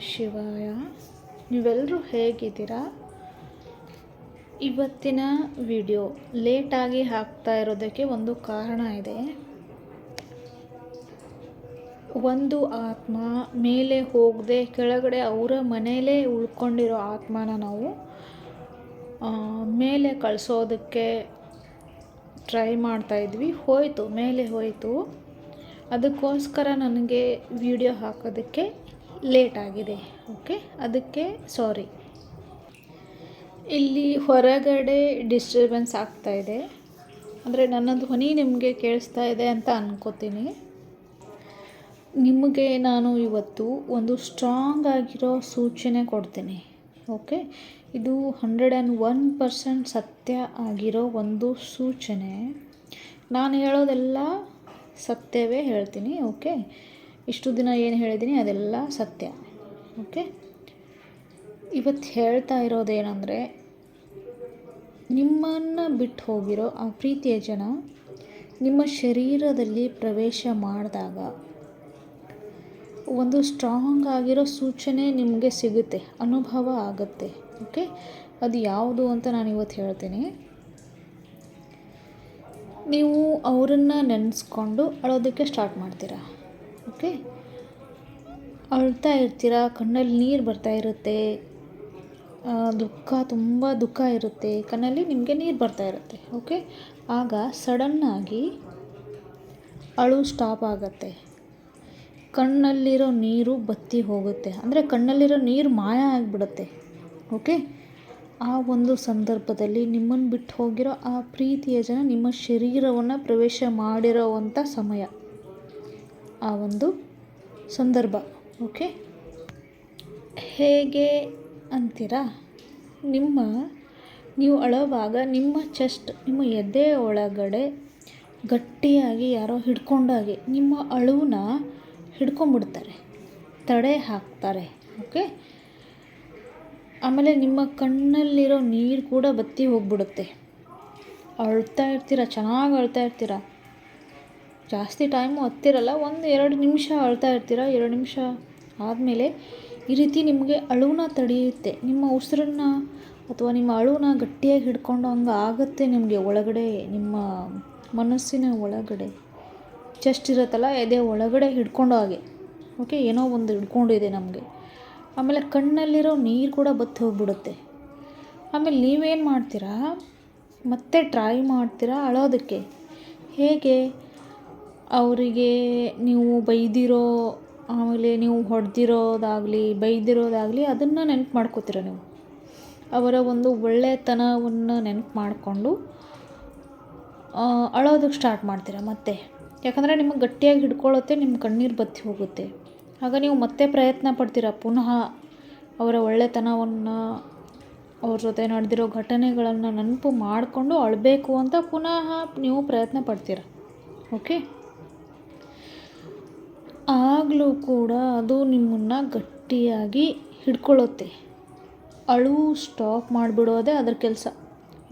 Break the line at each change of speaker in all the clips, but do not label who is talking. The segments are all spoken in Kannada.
ಶಿವಾಯ. ನೀವೆಲ್ಲರೂ ಹೇಗಿದ್ದೀರಾ? ಇವತ್ತಿನ ವಿಡಿಯೋ ಲೇಟಾಗಿ ಹಾಕ್ತಾ ಇರೋದಕ್ಕೆ ಒಂದು ಕಾರಣ ಇದೆ. ಒಂದು ಆತ್ಮ ಮೇಲೆ ಹೋಗದೆ ಕೆಳಗಡೆ ಅವರ ಮನೆಯಲ್ಲೇ ಉಳ್ಕೊಂಡಿರೋ ಆತ್ಮನ ನಾವು ಮೇಲೆ ಕಳಿಸೋದಕ್ಕೆ ಟ್ರೈ ಮಾಡ್ತಾಯಿದ್ವಿ ಹೋಯಿತು, ಮೇಲೆ ಹೋಯಿತು. ಅದಕ್ಕೋಸ್ಕರ ನನಗೆ ವಿಡಿಯೋ ಹಾಕೋದಕ್ಕೆ ಲೇಟ್ ಆಗಿದೆ. ಓಕೆ ಅದಕ್ಕೆ ಸಾರಿ ಇಲ್ಲಿ ಹೊರಗಡೆ ಡಿಸ್ಟರ್ಬೆನ್ಸ್ ಇದೆ. ಅಂದರೆ ನನ್ನ ಧ್ವನಿ ನಿಮಗೆ ಕೇಳಿಸ್ತಾ ಇದೆ ಅಂತ ಅನ್ಕೋತೀನಿ. ನಿಮಗೆ ನಾನು ಇವತ್ತು ಒಂದು ಸ್ಟ್ರಾಂಗ್ ಆಗಿರೋ ಸೂಚನೆ ಕೊಡ್ತೀನಿ. ಓಕೆ ಇದು ಹಂಡ್ರೆಡ್ ಆ್ಯಂಡ್ ಒನ್ ಪರ್ಸೆಂಟ್ ಸತ್ಯ ಆಗಿರೋ ಒಂದು ಸೂಚನೆ. ನಾನು ಹೇಳೋದೆಲ್ಲ ಸತ್ಯವೇ ಹೇಳ್ತೀನಿ. ಓಕೆ ಇಷ್ಟು ದಿನ ಏನು ಹೇಳಿದ್ದೀನಿ, ಅದೆಲ್ಲ ಸತ್ಯ. ಓಕೆ? ಇವತ್ತು ಹೇಳ್ತಾ ಇರೋದೇನಂದರೆ, ನಿಮ್ಮನ್ನು ಬಿಟ್ಟು ಹೋಗಿರೋ ಆ ಪ್ರೀತಿಯ ಜನ ನಿಮ್ಮ ಶರೀರದಲ್ಲಿ ಪ್ರವೇಶ ಮಾಡಿದಾಗ ಒಂದು ಸ್ಟ್ರಾಂಗ್ ಆಗಿರೋ ಸೂಚನೆ ನಿಮಗೆ ಸಿಗುತ್ತೆ, ಅನುಭವ ಆಗುತ್ತೆ. ಓಕೆ? ಅದು ಯಾವುದು ಅಂತ ನಾನು ಇವತ್ತು ಹೇಳ್ತೀನಿ. ನೀವು ಅವರನ್ನು ನೆನೆಸ್ಕೊಂಡು ಅಳೋದಕ್ಕೆ ಸ್ಟಾರ್ಟ್ ಮಾಡ್ತೀರಾ? ಓಕೆ. ಅಳ್ತಾ ಇರ್ತೀರಾ? ಕಣ್ಣಲ್ಲಿ ನೀರು ಬರ್ತಾ ಇರುತ್ತೆ. ದುಃಖ ತುಂಬ ದುಃಖ ಇರುತ್ತೆ. ಕಣ್ಣಲ್ಲಿ ನಿಮಗೆ ನೀರು ಬರ್ತಾ ಇರುತ್ತೆ. ಓಕೆ. ಆಗ ಸಡನ್ನಾಗಿ ಅಳು ಸ್ಟಾಪ್ ಆಗುತ್ತೆ. ಕಣ್ಣಲ್ಲಿರೋ ನೀರು ಬತ್ತಿ ಹೋಗುತ್ತೆ. ಅಂದರೆ ಕಣ್ಣಲ್ಲಿರೋ ನೀರು ಮಾಯ ಆಗಿಬಿಡುತ್ತೆ. ಓಕೆ. ಆ ಒಂದು ಸಂದರ್ಭದಲ್ಲಿ ನಿಮ್ಮನ್ನು ಬಿಟ್ಟು ಹೋಗಿರೋ ಆ ಪ್ರೀತಿಯ ಜನ ನಿಮ್ಮ ಶರೀರವನ್ನು ಪ್ರವೇಶ ಮಾಡಿರೋವಂಥ ಸಮಯ. ಆ ಒಂದು ಸಂದರ್ಭ ಓಕೆ ಹೇಗೆ ಅಂತೀರಾ? ನಿಮ್ಮ, ನೀವು ಅಳುವಾಗ ನಿಮ್ಮ ಚೆಸ್ಟ್ ನಿಮ್ಮ ಎದೆ ಒಳಗಡೆ ಗಟ್ಟಿಯಾಗಿ ಯಾರೋ ಹಿಡ್ಕೊಂಡಾಗೆ ನಿಮ್ಮ ಅಳುವನ್ನ ಹಿಡ್ಕೊಂಬಿಡ್ತಾರೆ ತಡೆ ಹಾಕ್ತಾರೆ ಓಕೆ ಆಮೇಲೆ ನಿಮ್ಮ ಕಣ್ಣಲ್ಲಿರೋ ನೀರು ಕೂಡ ಬತ್ತಿ ಹೋಗ್ಬಿಡುತ್ತೆ. ಅಳ್ತಾ ಇರ್ತೀರ? ಚೆನ್ನಾಗಿ ಅಳ್ತಾ ಇರ್ತೀರ? ಜಾಸ್ತಿ ಟೈಮು ಹತ್ತಿರಲ್ಲ, ಒಂದು ಎರಡು ನಿಮಿಷ ಅಳ್ತಾ ಇರ್ತೀರ? ಎರಡು ನಿಮಿಷ ಆದಮೇಲೆ ಈ ರೀತಿ ನಿಮಗೆ ಅಳುವನ್ನ ತಡೆಯುತ್ತೆ. ನಿಮ್ಮ ಉಸಿರನ್ನ ಅಥವಾ ನಿಮ್ಮ ಅಳುವನ್ನ ಗಟ್ಟಿಯಾಗಿ ಹಿಡ್ಕೊಂಡು ಹಂಗೆ ಆಗುತ್ತೆ ನಿಮಗೆ ಒಳಗಡೆ, ನಿಮ್ಮ ಮನಸ್ಸಿನ ಒಳಗಡೆ. ಚೆಸ್ಟ್ ಇರುತ್ತಲ್ಲ, ಎದೆ ಒಳಗಡೆ ಹಿಡ್ಕೊಂಡು ಹಾಗೆ. ಓಕೆ ಏನೋ ಒಂದು ಹಿಡ್ಕೊಂಡಿದೆ ನಮಗೆ. ಆಮೇಲೆ ಕಣ್ಣಲ್ಲಿರೋ ನೀರು ಕೂಡ ಬತ್ತಿ ಹೋಗ್ಬಿಡುತ್ತೆ. ಆಮೇಲೆ ನೀವೇನು ಮಾಡ್ತೀರಾ? ಮತ್ತೆ ಟ್ರೈ ಮಾಡ್ತೀರಾ ಅಳೋದಕ್ಕೆ? ಹೇಗೆ? ಅವರಿಗೆ ನೀವು ಬೈದಿರೋ, ಆಮೇಲೆ ನೀವು ಹೊಡೆದಿರೋದಾಗಲಿ, ಬೈದಿರೋದಾಗಲಿ ಅದನ್ನು ನೆನಪು ಮಾಡ್ಕೋತೀರ ನೀವು. ಅವರ ಒಂದು ಒಳ್ಳೆತನವನ್ನು ನೆನಪು ಮಾಡಿಕೊಂಡು ಅಳೋದಕ್ಕೆ ಸ್ಟಾರ್ಟ್ ಮಾಡ್ತೀರ ಮತ್ತೆ. ಯಾಕಂದರೆ ನಿಮಗೆ ಗಟ್ಟಿಯಾಗಿ ಹಿಡ್ಕೊಳ್ಳುತ್ತೆ ನಿಮ್ಮ ಕಣ್ಣೀರು ಬತ್ತಿ ಹೋಗುತ್ತೆ. ಆಗ ನೀವು ಮತ್ತೆ ಪ್ರಯತ್ನ ಪಡ್ತೀರ, ಪುನಃ ಅವರ ಒಳ್ಳೆತನವನ್ನು, ಅವ್ರ ಜೊತೆ ನಡೆದಿರೋ ಘಟನೆಗಳನ್ನು ನೆನಪು ಮಾಡಿಕೊಂಡು ಅಳಬೇಕು ಅಂತ ಪುನಃ ನೀವು ಪ್ರಯತ್ನ ಪಡ್ತೀರ. ಓಕೆ? ಆಗಲೂ ಕೂಡ ಅದು ನಿಮ್ಮನ್ನು ಗಟ್ಟಿಯಾಗಿ ಹಿಡ್ಕೊಳ್ಳುತ್ತೆ. ಅಳು ಸ್ಟಾಪ್ ಮಾಡಿಬಿಡೋದೇ ಅದರ ಕೆಲಸ.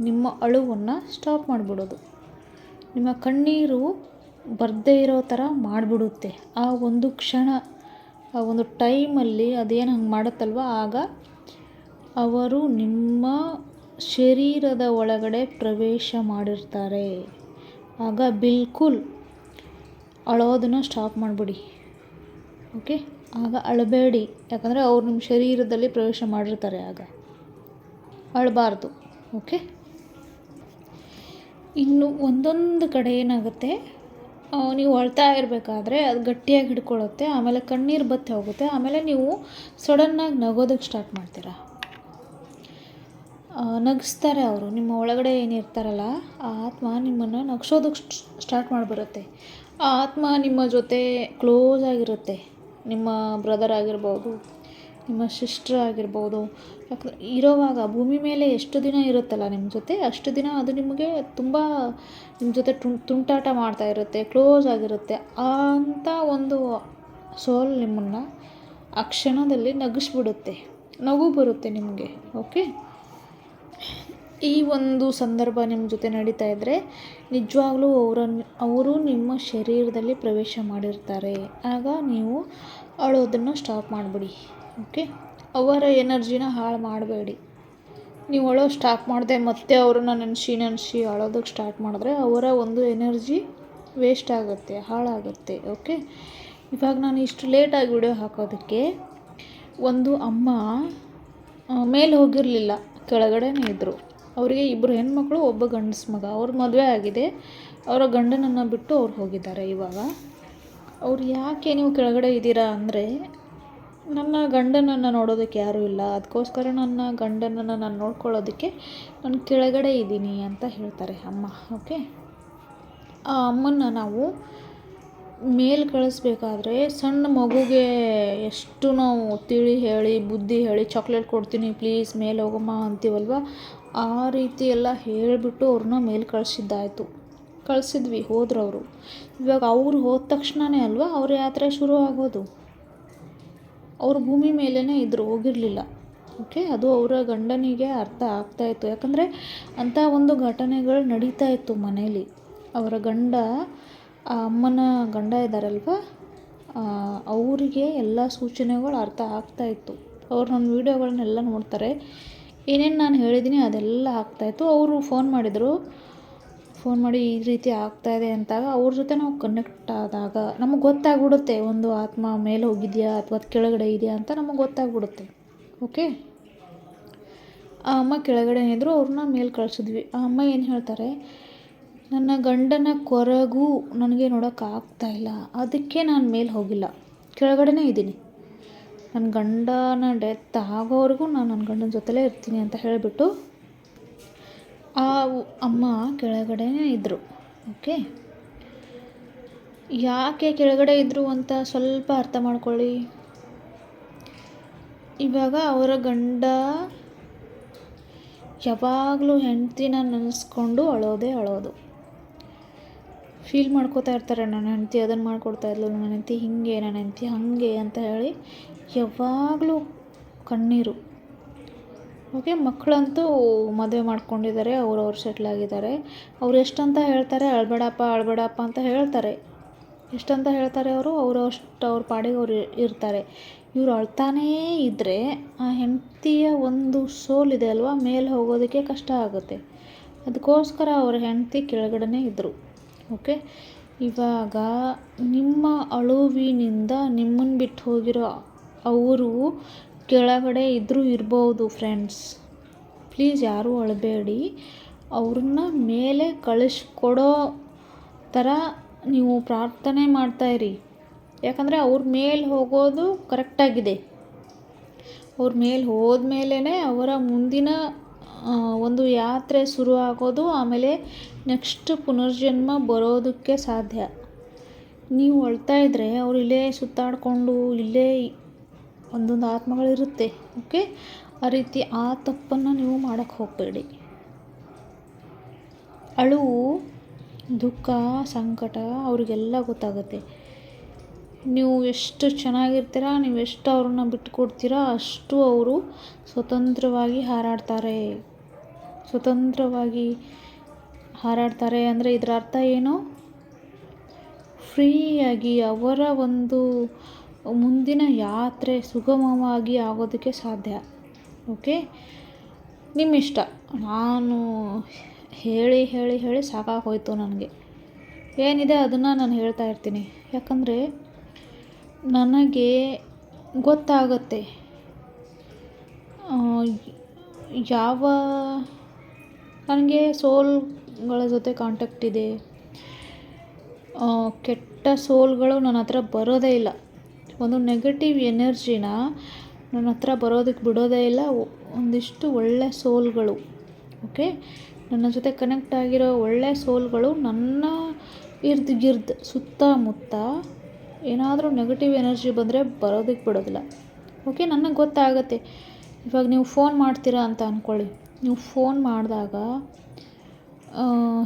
ನಿಮ್ಮ ಅಳುವನ್ನು ಸ್ಟಾಪ್ ಮಾಡಿಬಿಡೋದು. ನಿಮ್ಮ ಕಣ್ಣೀರು ಬರದೇ ಇರೋ ಥರ ಮಾಡಿಬಿಡುತ್ತೆ. ಆ ಒಂದು ಕ್ಷಣ, ಆ ಒಂದು ಟೈಮಲ್ಲಿ ಅದೇನು ಹಂಗೆ ಮಾಡುತ್ತಲ್ವ? ಆಗ ಅವರು ನಿಮ್ಮ ಶರೀರದ ಒಳಗಡೆ ಪ್ರವೇಶ ಮಾಡಿರ್ತಾರೆ. ಆಗ ಬಿಲ್ಕುಲ್ ಅಳೋದನ್ನು ಸ್ಟಾಪ್ ಮಾಡಿಬಿಡಿ. ಓಕೆ ಆಗ ಅಳಬೇಡಿ. ಯಾಕಂದರೆ ಅವ್ರು ನಿಮ್ಮ ಶರೀರದಲ್ಲಿ ಪ್ರವೇಶ ಮಾಡಿರ್ತಾರೆ ಆಗ. ಅಳಬಾರ್ದು. ಓಕೆ ಇನ್ನು ಒಂದೊಂದು ಕಡೆ ಏನಾಗುತ್ತೆ? ನೀವು ಅಳ್ತಾ ಇರಬೇಕಾದ್ರೆ ಅದು ಗಟ್ಟಿಯಾಗಿ ಹಿಡ್ಕೊಳ್ಳುತ್ತೆ, ಆಮೇಲೆ ಕಣ್ಣೀರು ಬತ್ತಿ ಹೋಗುತ್ತೆ, ಆಮೇಲೆ ನೀವು ಸಡನ್ನಾಗಿ ನಗೋದಕ್ಕೆ ಸ್ಟಾರ್ಟ್ ಮಾಡ್ತೀರಾ. ನಗಿಸ್ತಾರೆ ಅವರು. ನಿಮ್ಮ ಒಳಗಡೆ ಏನಿರ್ತಾರಲ್ಲ ಆ ಆತ್ಮ ನಿಮ್ಮನ್ನು ನಗಿಸೋದಕ್ಕೆ ಸ್ಟಾರ್ಟ್ ಮಾಡಿಬಿಡುತ್ತೆ. ಆ ಆತ್ಮ ನಿಮ್ಮ ಜೊತೆ ಕ್ಲೋಸ್ ಆಗಿರುತ್ತೆ. ನಿಮ್ಮ ಬ್ರದರ್ ಆಗಿರ್ಬೋದು, ನಿಮ್ಮ ಸಿಸ್ಟ್ರ್ ಆಗಿರ್ಬೋದು ಯಾಕಂದ್ರೆ ಇರೋವಾಗ ಭೂಮಿ ಮೇಲೆ ಎಷ್ಟು ದಿನ ಇರುತ್ತಲ್ಲ ನಿಮ್ಮ ಜೊತೆ? ಅಷ್ಟು ದಿನ ಅದು ನಿಮಗೆ ತುಂಬ ನಿಮ್ಮ ಜೊತೆ ತುಂಟಾಟ ಮಾಡ್ತಾ ಇರುತ್ತೆ ಕ್ಲೋಸ್ ಆಗಿರುತ್ತೆ. ಅಂಥ ಒಂದು ಸೋಲ್ ನಿಮ್ಮನ್ನು ಆ ಕ್ಷಣದಲ್ಲಿ ನಗಿಸ್ಬಿಡುತ್ತೆ, ನಗು ಬರುತ್ತೆ ನಿಮಗೆ ಓಕೆ ಈ ಒಂದು ಸಂದರ್ಭ ನಿಮ್ಮ ಜೊತೆ ನಡೀತಾ ಇದ್ದರೆ ನಿಜವಾಗ್ಲೂ ಅವರನ್ನು ಅವರು ನಿಮ್ಮ ಶರೀರದಲ್ಲಿ ಪ್ರವೇಶ ಮಾಡಿರ್ತಾರೆ. ಆಗ ನೀವು ಅಳೋದನ್ನು ಸ್ಟಾಪ್ ಮಾಡಿಬಿಡಿ ಓಕೆ ಅವರ ಎನರ್ಜಿನ ಹಾಳು ಮಾಡಬೇಡಿ. ನೀವು ಅಳೋ ಸ್ಟಾಪ್ ಮಾಡಿದೆ ಮತ್ತೆ ಅವ್ರನ್ನ ನೆನೆಸಿ ನೆನೆಸಿ ಅಳೋದಕ್ಕೆ ಸ್ಟಾರ್ಟ್ ಮಾಡಿದ್ರೆ ಅವರ ಒಂದು ಎನರ್ಜಿ ವೇಸ್ಟ್ ಆಗುತ್ತೆ, ಹಾಳಾಗುತ್ತೆ ಓಕೆ ಇವಾಗ ನಾನು ಇಷ್ಟು ಲೇಟಾಗಿ ವಿಡಿಯೋ ಹಾಕೋದಕ್ಕೆ ಒಂದು ಅಮ್ಮ ಮೇಲೆ ಹೋಗಿರಲಿಲ್ಲ, ಕೆಳಗಡೆನೇ ಇದ್ದರು ಅವರಿಗೆ ಇಬ್ಬರು ಹೆಣ್ಮಕ್ಳು, ಒಬ್ಬ ಗಂಡಸ ಮಗ. ಅವ್ರ ಮದುವೆ ಆಗಿದೆ. ಅವರ ಗಂಡನನ್ನು ಬಿಟ್ಟು ಅವ್ರು ಹೋಗಿದ್ದಾರೆ ಇವಾಗ. ಅವ್ರು ಯಾಕೆ ನೀವು ಕೆಳಗಡೆ ಇದ್ದೀರಾ ಅಂದರೆ, ನನ್ನ ಗಂಡನನ್ನು ನೋಡೋದಕ್ಕೆ ಯಾರೂ ಇಲ್ಲ. ಅದಕ್ಕೋಸ್ಕರ ನನ್ನ ಗಂಡನನ್ನು ನಾನು ನೋಡ್ಕೊಳ್ಳೋದಕ್ಕೆ ನಾನು ಕೆಳಗಡೆ ಇದ್ದೀನಿ ಅಂತ ಹೇಳ್ತಾರೆ ಅಮ್ಮ ಓಕೆ ಆ ಅಮ್ಮನ್ನ ನಾವು ಮೇಲೆ ಕಳಿಸ್ಬೇಕಾದ್ರೆ ಸಣ್ಣ ಮಗುಗೆ ಎಷ್ಟು ನಾವು ತಿಳಿ ಹೇಳಿ, ಬುದ್ಧಿ ಹೇಳಿ ಚಾಕ್ಲೇಟ್ ಕೊಡ್ತೀನಿ ಪ್ಲೀಸ್ ಮೇಲೆ ಹೋಗಮ್ಮ ಅಂತೀವಲ್ವ? ಆ ರೀತಿ ಎಲ್ಲ ಹೇಳಿಬಿಟ್ಟು ಅವ್ರನ್ನ ಮೇಲೆ ಕಳಿಸಿದ್ದಾಯಿತು. ಕಳಿಸಿದ್ವಿ ಹೋದ್ರು ಅವರು ಇವಾಗ ಅವ್ರು ಹೋದ ತಕ್ಷಣವೇ ಅಲ್ವಾ ಅವ್ರ ಯಾತ್ರೆ ಶುರು ಆಗೋದು? ಅವ್ರ ಭೂಮಿ ಮೇಲೇ ಇದ್ದರು ಹೋಗಿರಲಿಲ್ಲ. ಓಕೆ ಅದು ಅವರ ಗಂಡನಿಗೆ ಅರ್ಥ ಆಗ್ತಾಯಿತ್ತು ಯಾಕಂದರೆ ಅಂಥ ಒಂದು ಘಟನೆಗಳು ನಡೀತಾ ಇತ್ತು ಮನೇಲಿ. ಅವರ ಗಂಡ ಆ ಅಮ್ಮನ ಗಂಡ ಇದ್ದಾರಲ್ವ ಅವರಿಗೆ ಎಲ್ಲ ಸೂಚನೆಗಳು ಅರ್ಥ ಆಗ್ತಾಯಿತ್ತು ಅವ್ರು ನನ್ನ ವೀಡಿಯೋಗಳನ್ನೆಲ್ಲ ನೋಡ್ತಾರೆ. ಏನೇನು ನಾನು ಹೇಳಿದ್ದೀನಿ ಅದೆಲ್ಲ ಆಗ್ತಾಯಿತ್ತು ಅವರು ಫೋನ್ ಮಾಡಿದರು. ಫೋನ್ ಮಾಡಿ ಈ ರೀತಿ ಆಗ್ತಾಯಿದೆ ಅಂತಾಗ ಅವ್ರ ಜೊತೆ ನಾವು ಕನೆಕ್ಟ್ ಆದಾಗ ನಮಗೆ ಗೊತ್ತಾಗ್ಬಿಡುತ್ತೆ ಒಂದು ಆತ್ಮ ಮೇಲೆ ಹೋಗಿದೆಯಾ ಅಥವಾ ಕೆಳಗಡೆ ಇದೆಯಾ ಅಂತ ನಮಗೆ ಗೊತ್ತಾಗ್ಬಿಡುತ್ತೆ. ಓಕೆ ಆ ಅಮ್ಮ ಕೆಳಗಡೆ ಇದ್ದರು ಅವ್ರನ್ನ ಮೇಲೆ ಕಳಿಸಿದ್ವಿ. ಆ ಅಮ್ಮ ಏನು ಹೇಳ್ತಾರೆ? ನನ್ನ ಗಂಡನ ಕೊರಗು ನನಗೆ ನೋಡೋಕ್ಕಾಗ್ತಾಯಿಲ್ಲ ಅದಕ್ಕೆ ನಾನು ಮೇಲೆ ಹೋಗಿಲ್ಲ. ಕೆಳಗಡೆನೇ ಇದ್ದೀನಿ. ನನ್ನ ಗಂಡನ ಡೆತ್ ಆಗೋವರೆಗೂ ನಾನು ನನ್ನ ಗಂಡನ ಜೊತೆಲೇ ಇರ್ತೀನಿ ಅಂತ ಹೇಳಿಬಿಟ್ಟು ಆ ಅಮ್ಮ ಕೆಳಗಡೆನೇ ಇದ್ದರು ಓಕೆ? ಯಾಕೆ ಕೆಳಗಡೆ ಇದ್ದರು ಅಂತ ಸ್ವಲ್ಪ ಅರ್ಥ ಮಾಡ್ಕೊಳ್ಳಿ. ಇವಾಗ ಅವರ ಗಂಡ ಯಾವಾಗಲೂ ಹೆಂಡ್ತಿನ ನೆನೆಸ್ಕೊಂಡು ಅಳೋದೇ ಅಳೋದು. ಫೀಲ್ ಮಾಡ್ಕೋತಾ ಇರ್ತಾರೆ. ನನ್ನ ಹೆಂಡತಿ ಅದನ್ನು ಮಾಡಿಕೊಡ್ತಾ ಇದ್ಲು. ನನ್ನ ಹೆಂಡತಿ ಹೀಗೆ, ನನ್ನ ಹೆಂಡತಿ ಹಾಗೆ ಅಂತ ಹೇಳಿ ಯಾವಾಗಲೂ ಕಣ್ಣೀರು. ಓಕೆ, ಮಕ್ಕಳಂತೂ ಮದುವೆ ಮಾಡ್ಕೊಂಡಿದ್ದಾರೆ. ಅವ್ರವ್ರು ಸೆಟ್ಲಾಗಿದ್ದಾರೆ ಅವ್ರು ಎಷ್ಟಂತ ಹೇಳ್ತಾರೆ? ಅಳ್ಬೇಡಪ್ಪ ಅಳ್ಬೇಡಪ್ಪ ಅಂತ ಹೇಳ್ತಾರೆ. ಎಷ್ಟಂತ ಹೇಳ್ತಾರೆ ಅವರು? ಅವರು ಅಷ್ಟು ಅವ್ರ ಪಾಡಿಗೆ ಅವ್ರು ಇರ್ತಾರೆ. ಇವ್ರು ಅಳ್ತಾನೇ ಇದ್ದರೆ ಆ ಹೆಂಡತಿಯ ಒಂದು ಸೋಲಿದೆ ಅಲ್ವಾ? ಮೇಲೆ ಹೋಗೋದಕ್ಕೆ ಕಷ್ಟ ಆಗುತ್ತೆ. ಅದಕ್ಕೋಸ್ಕರ ಅವ್ರ ಹೆಂಡತಿ ಕೆಳಗಡೆನೇ ಇದ್ದರು ಓಕೆ ಇವಾಗ ನಿಮ್ಮ ಅಳುವಿನಿಂದ ನಿಮ್ಮನ್ನು ಬಿಟ್ಟು ಹೋಗಿರೋ ಅವರು ಕೆಳಗಡೆ ಇದ್ದರೂ ಇರ್ಬೋದು ಫ್ರೆಂಡ್ಸ್ ಪ್ಲೀಸ್ ಯಾರೂ ಅಳಬೇಡಿ. ಅವ್ರನ್ನ ಮೇಲೆ ಕಳಿಸ್ಕೊಡೋ ಥರ ನೀವು ಪ್ರಾರ್ಥನೆ ಮಾಡ್ತಾಯಿರಿ ಯಾಕಂದರೆ ಅವ್ರ ಮೇಲೆ ಹೋಗೋದು ಕರೆಕ್ಟಾಗಿದೆ ಅವ್ರ ಮೇಲೆ ಹೋದ್ಮೇಲೆ ಅವರ ಮುಂದಿನ ಒಂದು ಯಾತ್ರೆ ಶುರು ಆಗೋದು ಆಮೇಲೆ ನೆಕ್ಸ್ಟ್ ಪುನರ್ಜನ್ಮ ಬರೋದಕ್ಕೆ ಸಾಧ್ಯ. ನೀವು ಅಳ್ತಾ ಇದ್ದರೆ ಅವ್ರು ಇಲ್ಲೇ ಸುತ್ತಾಡಿಕೊಂಡು ಇಲ್ಲೇ ಒಂದೊಂದು ಆತ್ಮಗಳಿರುತ್ತೆ, ಓಕೆ? ಆ ರೀತಿ ಆ ತಪ್ಪನ್ನು ನೀವು ಮಾಡೋಕ್ಕೆ ಹೋಗಬೇಡಿ. ಅಳುವು ದುಃಖ, ಸಂಕಟ ಅವರಿಗೆಲ್ಲ ಗೊತ್ತಾಗುತ್ತೆ. ನೀವು ಎಷ್ಟು ಚೆನ್ನಾಗಿರ್ತೀರ, ನೀವು ಎಷ್ಟು ಅವ್ರನ್ನ ಬಿಟ್ಟು ಕೊಡ್ತೀರ ಅಷ್ಟು ಅವರು ಸ್ವತಂತ್ರವಾಗಿ ಹಾರಾಡ್ತಾರೆ. ಸ್ವತಂತ್ರವಾಗಿ ಹಾರಾಡ್ತಾರೆ ಅಂದರೆ ಇದರ ಅರ್ಥ ಏನು? ಫ್ರೀಯಾಗಿ ಅವರ ಒಂದು ಮುಂದಿನ ಯಾತ್ರೆ ಸುಗಮವಾಗಿ ಆಗೋದಕ್ಕೆ ಸಾಧ್ಯ. ಓಕೆ? ನಿಮ್ಮ ಇಷ್ಟ ನಾನು ಹೇಳಿ ಹೇಳಿ ಹೇಳಿ ಸಾಕಾಗೋಯ್ತು ನನಗೆ. ಏನಿದೆ ಅದನ್ನು ನಾನು ಹೇಳ್ತಾ ಇರ್ತೀನಿ. ಯಾಕಂದರೆ ನನಗೆ ಗೊತ್ತಾಗುತ್ತೆ ಯಾವ ನನಗೆ ಸೋಲ್ಗಳ ಜೊತೆ ಕಾಂಟ್ಯಾಕ್ಟ್ ಇದೆ. ಕೆಟ್ಟ ಸೋಲ್ಗಳು ನನ್ನ ಹತ್ರ ಬರೋದೇ ಇಲ್ಲ. ಒಂದು ನೆಗೆಟಿವ್ ಎನರ್ಜಿನ ನನ್ನ ಹತ್ರ ಬರೋದಕ್ಕೆ ಬಿಡೋದೇ ಇಲ್ಲ. ಒಂದಿಷ್ಟು ಒಳ್ಳೆ ಸೋಲ್ಗಳು ಓಕೆ ನನ್ನ ಜೊತೆ ಕನೆಕ್ಟ್ ಆಗಿರೋ ಒಳ್ಳೆ ಸೋಲ್ಗಳು ನನ್ನ ಇರ್ದು ಗಿರ್ದ್ ಸುತ್ತಮುತ್ತ ಏನಾದರೂ ನೆಗೆಟಿವ್ ಎನರ್ಜಿ ಬಂದರೆ ಬರೋದಕ್ಕೆ ಬಿಡೋದಿಲ್ಲ. ಓಕೆ ನನಗೆ ಗೊತ್ತಾಗುತ್ತೆ. ಇವಾಗ ನೀವು ಫೋನ್ ಮಾಡ್ತೀರಾ ಅಂತ ಅಂದ್ಕೊಳ್ಳಿ ನೀವು ಫೋನ್ ಮಾಡಿದಾಗ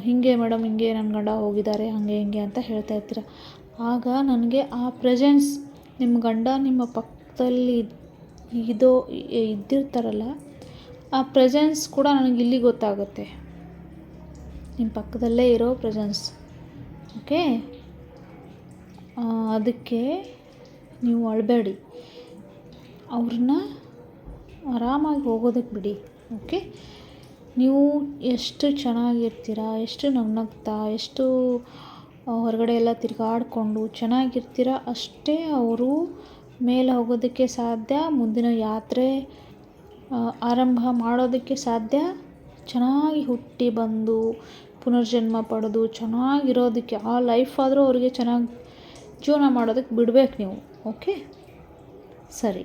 ಹೀಗೆ ಮೇಡಮ್, ಹಿಂಗೆ ನನ್ನ ಗಂಡ ಹೋಗಿದ್ದಾರೆ, ಹಾಗೆ ಹಿಂಗೆ ಅಂತ ಹೇಳ್ತಾ ಇರ್ತೀರ. ಆಗ ನನಗೆ ಆ ಪ್ರೆಸೆನ್ಸ್ ನಿಮ್ಮ ಗಂಡ ನಿಮ್ಮ ಪಕ್ಕದಲ್ಲಿ ಇದೋ ಇದ್ದಿರ್ತಾರಲ್ಲ, ಆ ಪ್ರೆಸೆನ್ಸ್ ಕೂಡ ನನಗೆ ಇಲ್ಲಿ ಗೊತ್ತಾಗುತ್ತೆ. ನಿಮ್ಮ ಪಕ್ಕದಲ್ಲೇ ಇರೋ ಪ್ರೆಸೆನ್ಸ್ ಓಕೆ ಅದಕ್ಕೆ ನೀವು ಅಳಬೇಡಿ. ಅವ್ರನ್ನ ಆರಾಮಾಗಿ ಹೋಗೋದಕ್ಕೆ ಬಿಡಿ. ಓಕೆ ನೀವು ಎಷ್ಟು ಚೆನ್ನಾಗಿರ್ತೀರ, ಎಷ್ಟು ನಗ್ನಗ್ತಾ, ಎಷ್ಟು ಹೊರಗಡೆ ಎಲ್ಲ ತಿರುಗಾಡ್ಕೊಂಡು ಚೆನ್ನಾಗಿರ್ತೀರ ಅಷ್ಟೇ ಅವರು ಮೇಲೆ ಹೋಗೋದಕ್ಕೆ ಸಾಧ್ಯ, ಮುಂದಿನ ಯಾತ್ರೆ ಆರಂಭ ಮಾಡೋದಕ್ಕೆ ಸಾಧ್ಯ? ಚೆನ್ನಾಗಿ ಹುಟ್ಟಿ ಬಂದು, ಪುನರ್ಜನ್ಮ ಪಡೆದು, ಚೆನ್ನಾಗಿರೋದಕ್ಕೆ, ಆ ಲೈಫ್ ಆದರೂ ಅವರಿಗೆ ಚೆನ್ನಾಗಿ ಜೀವನ ಮಾಡೋದಕ್ಕೆ ಬಿಡ್ಬೇಕು ನೀವು. ಓಕೆ ಸರಿ.